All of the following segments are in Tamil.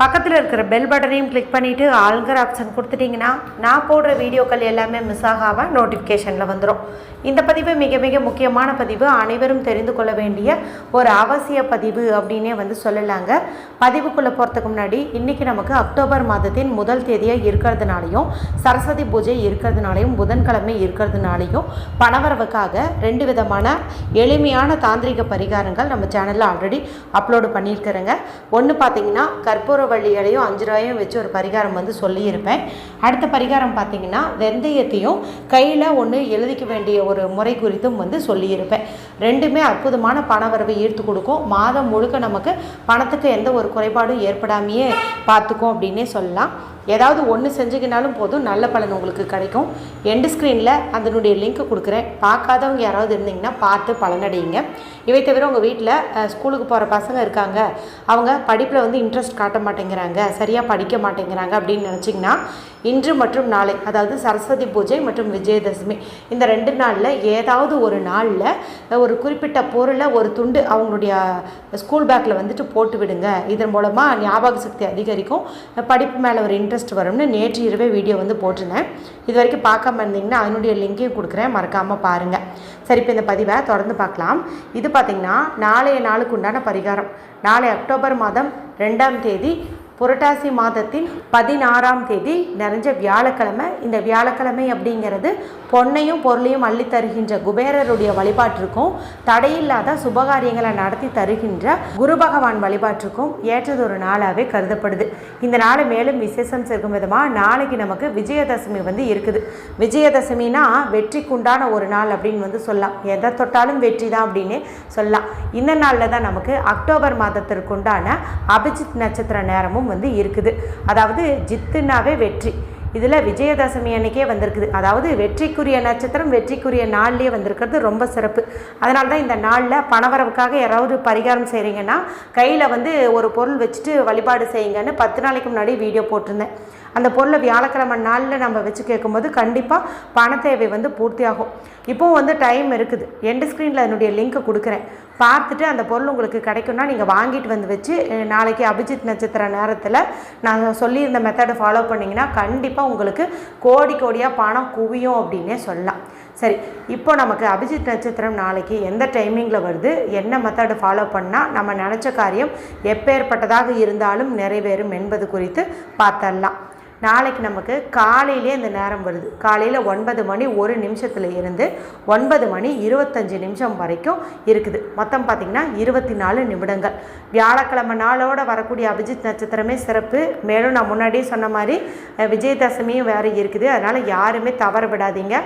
பக்கத்தில் இருக்கிற பெல் பட்டனையும் கிளிக் பண்ணிவிட்டு ஆளுங்கிற ஆப்ஷன் கொடுத்துட்டிங்கன்னா நான் போடுற வீடியோக்கள் எல்லாமே மிஸ் ஆகாமல் நோட்டிஃபிகேஷனில் வந்துடும் இந்த பதிவு மிக மிக முக்கியமான பதிவு. அனைவரும் தெரிந்து கொள்ள வேண்டிய ஒரு அவசிய பதிவு அப்படின்னே வந்து சொல்லலாங்க. பதிவுக்குள்ளே போகிறதுக்கு முன்னாடி இன்றைக்கி நமக்கு அக்டோபர் மாதத்தின் முதல் தேதியாக இருக்கிறதுனாலையும் சரஸ்வதி பூஜை இருக்கிறதுனாலையும் புதன்கிழமை இருக்கிறதுனாலையும் பணவரவுக்காக ரெண்டு விதமான எளிமையான தாந்திரிக பரிகாரங்கள் நம்ம சேனலில் ஆல்ரெடி அப்லோடு பண்ணியிருக்கிறேங்க. ஒன்று பார்த்தீங்கன்னா கற்பூர வழிகளையும் அஞ்சு ரூபாயும் வச்சு ஒரு பரிகாரம் வந்து சொல்லியிருப்பேன். அடுத்த பரிகாரம் பார்த்தீங்கன்னா வெந்தயத்தையும் கையில் ஒன்று எழுதிக்க வேண்டிய ஒரு முறை குறித்தும் வந்து சொல்லியிருப்பேன். ரெண்டுமே அற்புதமான பணவரவை ஈர்த்து கொடுக்கும். மாதம் முழுக்க நமக்கு பணத்துக்கு எந்த ஒரு குறைபாடும் ஏற்படாமையே பார்த்துக்கும் அப்படின்னே சொல்லலாம். ஏதாவது ஒன்று செஞ்சுக்கினாலும் போதும் நல்ல பலன் உங்களுக்கு கிடைக்கும். எண்டு ஸ்க்ரீனில் அதனுடைய லிங்க் கொடுக்குறேன். பார்க்காதவங்க யாராவது இருந்தீங்கன்னா பார்த்து பலனடையுங்க. இவை தவிர உங்கள் வீட்டில் ஸ்கூலுக்கு போகிற பசங்க இருக்காங்க. அவங்க படிப்பில் வந்து இன்ட்ரெஸ்ட் காட்ட மாட்டேங்கிறாங்க. சரியாக படிக்க மாட்டேங்கிறாங்க அப்படின்னு நினச்சிங்கன்னா இன்று மற்றும் நாளை அதாவது சரஸ்வதி பூஜை மற்றும் விஜயதசமி இந்த ரெண்டு நாளில் ஏதாவது ஒரு நாளில் ஒரு குறிப்பிட்ட பொருளை ஒரு துண்டு அவங்களுடைய ஸ்கூல் பேக்கில் வந்துட்டு போட்டு விடுங்க. இதன் மூலமாக ஞாபக சக்தி அதிகரிக்கும். படிப்பு மேலே ஒரு இன்ட்ரெஸ்ட் வரும்னு நேற்று இரவே வீடியோ வந்து போட்டிருந்தேன். இது வரைக்கும் பார்க்காம இருந்தீங்கன்னா அதனுடைய லிங்கையும் கொடுக்குறேன். மறக்காமல் பாருங்கள் சரி இப்போ இந்த பதிவை தொடர்ந்து பார்க்கலாம். இது பார்த்திங்கன்னா நாளைய நாளுக்கு உண்டான பரிகாரம். நாளை அக்டோபர் மாதம் ரெண்டாம் தேதி புரட்டாசி மாதத்தின் பதினாறாம் தேதி நிறைஞ்ச வியாழக்கிழமை. இந்த வியாழக்கிழமை அப்படிங்கிறது பொன்னையும் பொருளையும் அள்ளி தருகின்ற குபேரருடைய வழிபாட்டிற்கும் தடையில்லாத சுபகாரியங்களை நடத்தி தருகின்ற குரு பகவான் வழிபாட்டிற்கும் ஏற்றதொரு நாளாகவே கருதப்படுது. இந்த நாளை மேலும் விசேஷம் சேர்க்கும் விதமாக நாளைக்கு நமக்கு விஜயதசமி வந்து இருக்குது. விஜயதசமினா வெற்றிக்குண்டான ஒரு நாள் அப்படின்னு வந்து சொல்லலாம். எதை தொட்டாலும் வெற்றி தான் அப்படின்னு சொல்லலாம். இந்த நாளில் தான் நமக்கு அக்டோபர் மாதத்திற்குண்டான அபிஜித் நட்சத்திர நேரமும் வந்து இருக்குது. அதாவது ஜித்துனாவே வெற்றி. இதில் விஜயதசமி அன்னைக்கே வந்திருக்குது. அதாவது வெற்றிக்குரிய நட்சத்திரம் வெற்றிக்குரிய நாள்லேயே வந்திருக்கிறது ரொம்ப சிறப்பு. அதனால தான் இந்த நாளில் பணவரவுக்காக யாராவது பரிகாரம் செய்கிறீங்கன்னா கையில் வந்து ஒரு பொருள் வச்சுட்டு வழிபாடு செய்யுங்கன்னு பத்து நாளைக்கு முன்னாடி வீடியோ போட்டிருந்தேன். அந்த பொருளை வியாழக்கிழமை நாளில் நம்ம வச்சு கேட்கும்போது கண்டிப்பாக பண தேவை வந்து பூர்த்தியாகும். இப்போவும் வந்து டைம் இருக்குது. எண்டு ஸ்க்ரீனில் என்னுடைய லிங்க்கை கொடுக்குறேன். பார்த்துட்டு அந்த பொருள் உங்களுக்கு கிடைக்கும்னா நீங்கள் வாங்கிட்டு வந்து வச்சு நாளைக்கு அபிஜித் நட்சத்திர நேரத்தில் நான் சொல்லியிருந்த மெத்தடை ஃபாலோ பண்ணிங்கன்னா கண்டிப்பாக உங்களுக்கு கோடி கோடியாக பணம் குவியும் அப்படின்னே சொல்லலாம். சரி இப்போ நமக்கு அபிஜித் நட்சத்திரம் நாளைக்கு எந்த டைமிங்கில் வருது என்ன மெத்தடு ஃபாலோ பண்ணால் நம்ம நினச்ச காரியம் எப்பேற்பட்டதாக இருந்தாலும் நிறைவேறும் என்பது குறித்து பார்த்தரலாம் நாளைக்கு நமக்கு காலையிலே இந்த நேரம் வருது. காலையில் ஒன்பது மணி ஒரு நிமிஷத்தில் இருந்து ஒன்பது மணி இருபத்தஞ்சி நிமிஷம் வரைக்கும் இருக்குது. மொத்தம் பார்த்திங்கன்னா இருபத்தி நாலு நிமிடங்கள். வியாழக்கிழமை நாளோட வரக்கூடிய அபிஜித் நட்சத்திரமே சிறப்பு. மேலும் நான் முன்னாடியே சொன்ன மாதிரி விஜயதசமியும் வேறு இருக்குது. அதனால் யாருமே தவற விடாதீங்க.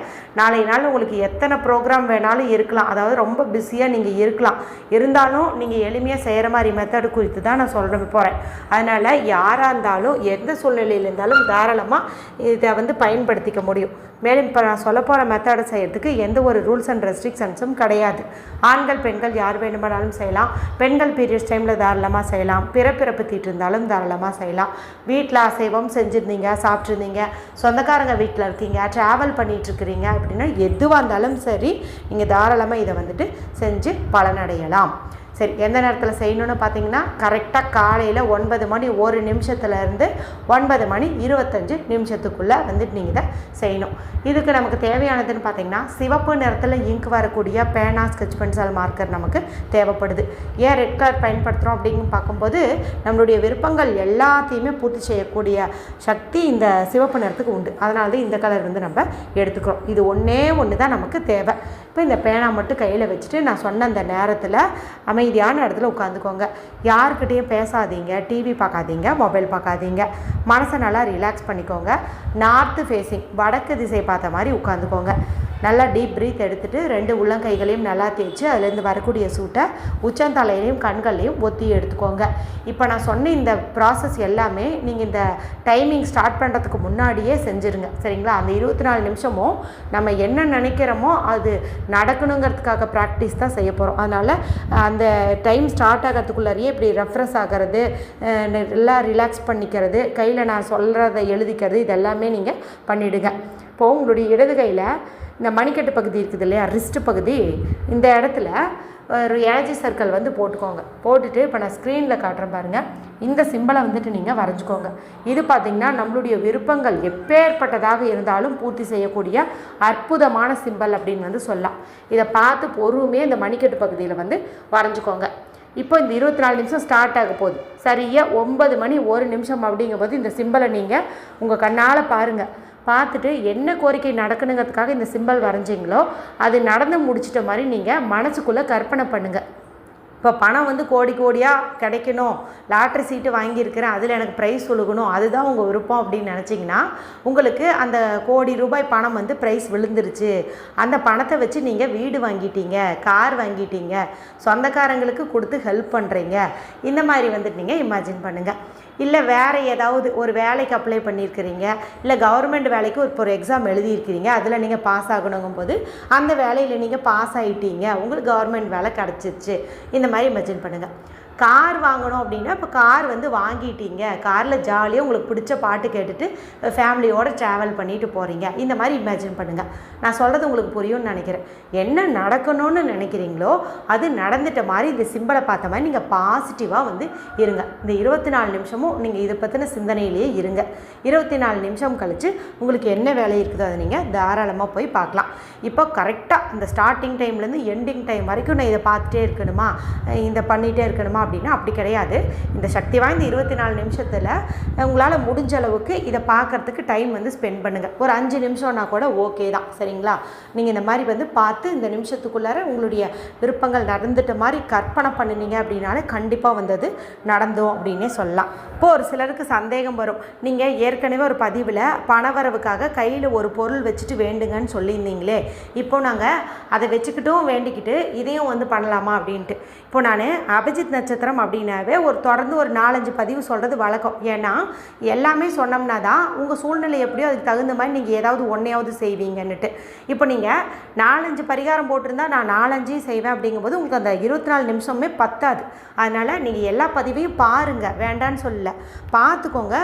நாளை நாள் உங்களுக்கு எத்தனை ப்ரோக்ராம் வேணாலும் இருக்கலாம். அதாவது ரொம்ப பிஸியாக நீங்கள் இருக்கலாம். இருந்தாலும் நீங்கள் எளிமையாக செய்கிற மாதிரி மெத்தடு குறித்து தான் நான் சொல்ல போகிறேன் அதனால் யாராக இருந்தாலும் எந்த சூழ்நிலையில் இருந்தாலும் தாராளமாக இதை வந்து பயன்படுத்திக்க முடியும். மேலும் இப்போ நான் சொல்ல போகிற மெத்தடை செய்கிறதுக்கு எந்த ஒரு ரூல்ஸ் அண்ட் ரெஸ்ட்ரிக்ஷன்ஸும் கிடையாது. ஆண்கள் பெண்கள் யார் வேணுமானாலும் செய்யலாம். பெண்கள் பீரியட்ஸ் டைமில் தாராளமாக செய்யலாம். பிறப்பிறப்பு தீட்டு இருந்தாலும் தாராளமாக செய்யலாம். வீட்டில் அசைவம் செஞ்சுருந்தீங்க சாப்பிட்ருந்தீங்க சொந்தக்காரங்க வீட்டில் இருக்கீங்க ட்ராவல் பண்ணிகிட்ருக்கிறீங்க அப்படின்னா எதுவாக இருந்தாலும் சரி நீங்கள் தாராளமாக இதை வந்துட்டு செஞ்சு பலனடையலாம். சரி எந்த நேரத்தில் செய்யணும்னு பார்த்தீங்கன்னா கரெக்டாக காலையில் ஒன்பது மணி ஒரு நிமிஷத்துலேருந்து ஒன்பது மணி இருபத்தஞ்சு நிமிஷத்துக்குள்ளே வந்துட்டு நீங்கள் இதை செய்யணும். இதுக்கு நமக்கு தேவையானதுன்னு பார்த்தீங்கன்னா சிவப்பு நிறத்தில் இங்க் வரக்கூடிய பேனா ஸ்கெச் பென்சில் மார்க்கர் நமக்கு தேவைப்படுது. ஏன் ரெட் கலர் பயன்படுத்துகிறோம் அப்படின்னு பார்க்கும்போது நம்மளுடைய விருப்பங்கள் எல்லாத்தையுமே பூர்த்தி செய்யக்கூடிய சக்தி இந்த சிவப்பு நிறத்துக்கு உண்டு. அதனால தான் இந்த கலர் வந்து நம்ம எடுத்துக்கிறோம். இது ஒன்றே ஒன்று தான் நமக்கு தேவை. இப்போ இந்த பேனா மட்டும் கையில் வச்சுட்டு நான் சொன்ன அந்த நேரத்தில் அமைதியான இடத்துல உட்காந்துக்கோங்க. யாருக்கிட்டேயும் பேசாதீங்க டிவி பார்க்காதீங்க மொபைல் பார்க்காதீங்க. மனசை நல்லா ரிலாக்ஸ் பண்ணிக்கோங்க. நார்த்து ஃபேஸிங் வடக்கு திசை பார்த்த மாதிரி உட்காந்துக்கோங்க. நல்லா டீப் ப்ரீத் எடுத்துட்டு ரெண்டு உள்ளங்கைகளையும் நல்லா தேய்ச்சி அதுலேருந்து வரக்கூடிய சூட்டை உச்சந்தலையிலையும் கண்கள்லையும் ஒத்தி எடுத்துக்கோங்க. இப்போ நான் சொன்ன இந்த ப்ராசஸ் எல்லாமே நீங்கள் இந்த டைமிங் ஸ்டார்ட் பண்ணுறதுக்கு முன்னாடியே செஞ்சுருங்க. சரிங்களா? அந்த இருபத்தி நாலு நிமிஷமும் நம்ம என்ன நினைக்கிறோமோ அது நடக்கணுங்கிறதுக்காக ப்ராக்டிஸ் தான் செய்ய போகிறோம் அதனால் அந்த டைம் ஸ்டார்ட் ஆகிறதுக்குள்ளாரியே இப்படி ரெஃப்ரெஷ் ஆகிறது நல்லா ரிலாக்ஸ் பண்ணிக்கிறது கையில் நான் சொல்கிறத எழுதிக்கிறது இதெல்லாமே நீங்கள் பண்ணிவிடுங்க இப்போது உங்களுடைய இடது கையில் இந்த மணிக்கட்டு பகுதி இருக்குது இல்லையா ரிஸ்ட் பகுதி இந்த இடத்துல ஒரு ஏஜி சர்க்கிள் வந்து போட்டுக்கோங்க. போட்டுட்டு இப்போ நான் ஸ்க்ரீனில் காட்டுறேன் பாருங்கள் இந்த சிம்பிளை வந்துட்டு நீங்கள் வரைஞ்சிக்கோங்க. இது பார்த்திங்கன்னா நம்மளுடைய விருப்பங்கள் எப்பேற்பட்டதாக இருந்தாலும் பூர்த்தி செய்யக்கூடிய அற்புதமான சிம்பல் அப்படின்னு வந்து சொல்லலாம். இதை பார்த்து பொறுமையாக இந்த மணிக்கட்டு பகுதியில் வந்து வரைஞ்சிக்கோங்க. இப்போ இந்த இருபத்தி நாலு நிமிஷம் ஸ்டார்ட் ஆக போகுது. சரியாக ஒன்பது மணி ஒரு நிமிஷம் அப்படிங்கும்போது இந்த சிம்பலை நீங்கள் உங்கள் கண்ணால் பாருங்கள் பார்த்துட்டு என்ன கோரிக்கை நடக்கணுங்கிறதுக்காக இந்த சிம்பல் வரைஞ்சிங்களோ அது நடந்து முடிச்சிட்ட மாதிரி நீங்கள் மனசுக்குள்ளே கற்பனை பண்ணுங்கள் இப்போ பணம் வந்து கோடி கோடியாக கிடைக்கணும். லாட்ரி சீட்டு வாங்கியிருக்கிறேன். அதில் எனக்கு ப்ரைஸ் ஒழுகணும். அதுதான் உங்கள் விருப்பம் அப்படின்னு நினச்சிங்கன்னா உங்களுக்கு அந்த கோடி ரூபாய் பணம் வந்து ப்ரைஸ் விழுந்துருச்சு. அந்த பணத்தை வச்சு நீங்கள் வீடு வாங்கிட்டீங்க கார் வாங்கிட்டீங்க. சொந்தக்காரங்களுக்கு கொடுத்து ஹெல்ப் பண்ணுறீங்க இந்த மாதிரி வந்துட்டு நீங்கள் இமேஜின் பண்ணுங்கள் இல்லை வேறு ஏதாவது ஒரு வேலைக்கு அப்ளை பண்ணியிருக்கிறீங்க இல்லை கவர்மெண்ட் வேலைக்கு ஒரு ஒரு எக்ஸாம் எழுதியிருக்கிறீங்க அதில் நீங்கள் பாஸ் ஆகணுங்கும் போது அந்த வேலையில் நீங்கள் பாஸ் ஆகிட்டீங்க உங்களுக்கு கவர்மெண்ட் வேலை கிடச்சிருச்சு இந்த மாதிரி இமேஜின் பண்ணுங்கள் கார் வாங்கணும் அப்படின்னா இப்போ கார் வந்து வாங்கிட்டீங்க. காரில் ஜாலியாக உங்களுக்கு பிடிச்ச பாட்டு கேட்டுட்டு ஃபேமிலியோடு ட்ராவல் பண்ணிட்டு போகிறீங்க இந்த மாதிரி இமேஜின் பண்ணுங்கள் நான் சொல்கிறது உங்களுக்கு புரியும்னு நினைக்கிறேன். என்ன நடக்கணும்னு நினைக்கிறீங்களோ அது நடந்துட்ட மாதிரி இந்த சிம்பிளை பார்த்த மாதிரி நீங்கள் பாசிட்டிவாக வந்து இருங்க. இந்த இருபத்தி நாலு நிமிஷமும் நீங்கள் இதை பற்றின சிந்தனையிலேயே இருங்க. இருபத்தி நாலு நிமிஷம் கழித்து உங்களுக்கு என்ன வேலை இருக்குதோ அதை நீங்கள் தாராளமாக போய் பார்க்கலாம். இப்போ கரெக்டாக இந்த ஸ்டார்டிங் டைம்லேருந்து எண்டிங் டைம் வரைக்கும் நான் இதை பார்த்துட்டே இருக்கணுமா? இந்த பண்ணிகிட்டே இருக்கணுமா? அப்படின்னா அப்படி கிடையாது. இந்த சக்தி வாய்ந்த இருபத்தி நாலு நிமிஷத்தில் உங்களால் முடிஞ்ச அளவுக்கு இதை பார்க்குறதுக்கு டைம் வந்து ஸ்பெண்ட் பண்ணுங்கள் ஒரு அஞ்சு நிமிஷம்னா கூட ஓகே தான் சரிங்களா? நீங்கள் இந்த மாதிரி வந்து பார்த்து இந்த நிமிஷத்துக்குள்ளார உங்களுடைய விருப்பங்கள் நடந்துட்ட மாதிரி கற்பனை பண்ணினீங்க அப்படின்னாலே கண்டிப்பாக வந்தது நடந்தோம் அப்படின்னே சொல்லலாம். இப்போது ஒரு சிலருக்கு சந்தேகம் வரும். நீங்கள் ஏற்கனவே ஒரு பதிவில் பணவரவுக்காக கையில் ஒரு பொருள் வச்சுட்டு வேண்டுங்கன்னு சொல்லியிருந்தீங்களே. இப்போ நாங்கள் அதை வச்சுக்கிட்டும் வேண்டிக்கிட்டு இதையும் வந்து பண்ணலாமா அப்படின்ட்டு. இப்போ நான் அபிஜித் நட்சத்திரம் அப்படின்னாவே ஒரு தொடர்ந்து ஒரு நாலஞ்சு பதிவு சொல்கிறது வழக்கம். ஏன்னா எல்லாமே சொன்னோம்னா தான் உங்கள் சூழ்நிலை எப்படியோ அதுக்கு தகுந்த மாதிரி நீங்கள் ஏதாவது ஒன்றையாவது செய்வீங்கன்னுட்டு. இப்போ நீங்கள் நாலஞ்சு பரிகாரம் போட்டிருந்தா நான் நாலஞ்சையும் செய்வேன் அப்படிங்கும்போது உங்களுக்கு அந்த இருபத்தி நாலு நிமிஷமே பத்தாது. அதனால் நீங்கள் எல்லா பதிவையும் பாருங்கள் வேண்டான்னு சொல்லல. பார்த்துக்கோங்க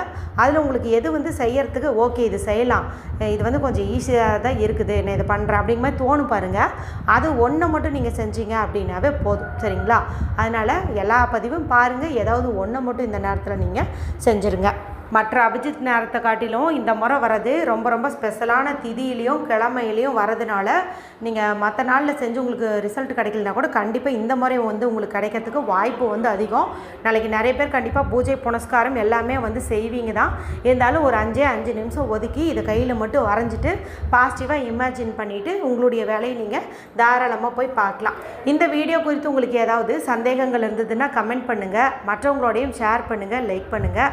அதில் உங்களுக்கு எது வந்து செய்யறதுக்கு ஓகே இது செய்யலாம். இது வந்து கொஞ்சம் ஈஸியாக தான் இருக்குது. நான் இதை பண்ணுறேன் அப்படிங்கிற மாதிரி தோணும் பாருங்கள் அது ஒன்றை மட்டும் நீங்கள் செஞ்சீங்க அப்படின்னாவே போதும். சரிங்களா? அதனால் எல்லா பதிவும் பாருங்கள் ஏதாவது ஒன்றை மட்டும் இந்த நேரத்தில் நீங்கள் செஞ்சுருங்க. மற்ற அபிஜித் நேரத்தை காட்டிலும் இந்த முறை வர்றது ரொம்ப ரொம்ப ஸ்பெஷலான திதியிலையும் கிழமையிலையும் வரதுனால நீங்கள் மற்ற நாளில் செஞ்சு உங்களுக்கு ரிசல்ட் கிடைக்கலனா கூட கண்டிப்பாக இந்த முறை வந்து உங்களுக்கு கிடைக்கிறதுக்கு வாய்ப்பு வந்து அதிகம். நாளைக்கு நிறைய பேர் கண்டிப்பாக பூஜை புனஸ்காரம் எல்லாமே வந்து செய்வீங்க தான். இருந்தாலும் ஒரு அஞ்சே அஞ்சு நிமிஷம் ஒதுக்கி இதை கையில் மட்டும் வரைஞ்சிட்டு பாசிட்டிவாக இமேஜின் பண்ணிவிட்டு உங்களுடைய வேலையை நீங்கள் தாராளமாக போய் பார்க்கலாம். இந்த வீடியோ குறித்து உங்களுக்கு ஏதாவது சந்தேகங்கள் இருந்ததுன்னா கமெண்ட் பண்ணுங்கள் மற்றவங்களோடையும் ஷேர் பண்ணுங்கள் லைக் பண்ணுங்கள்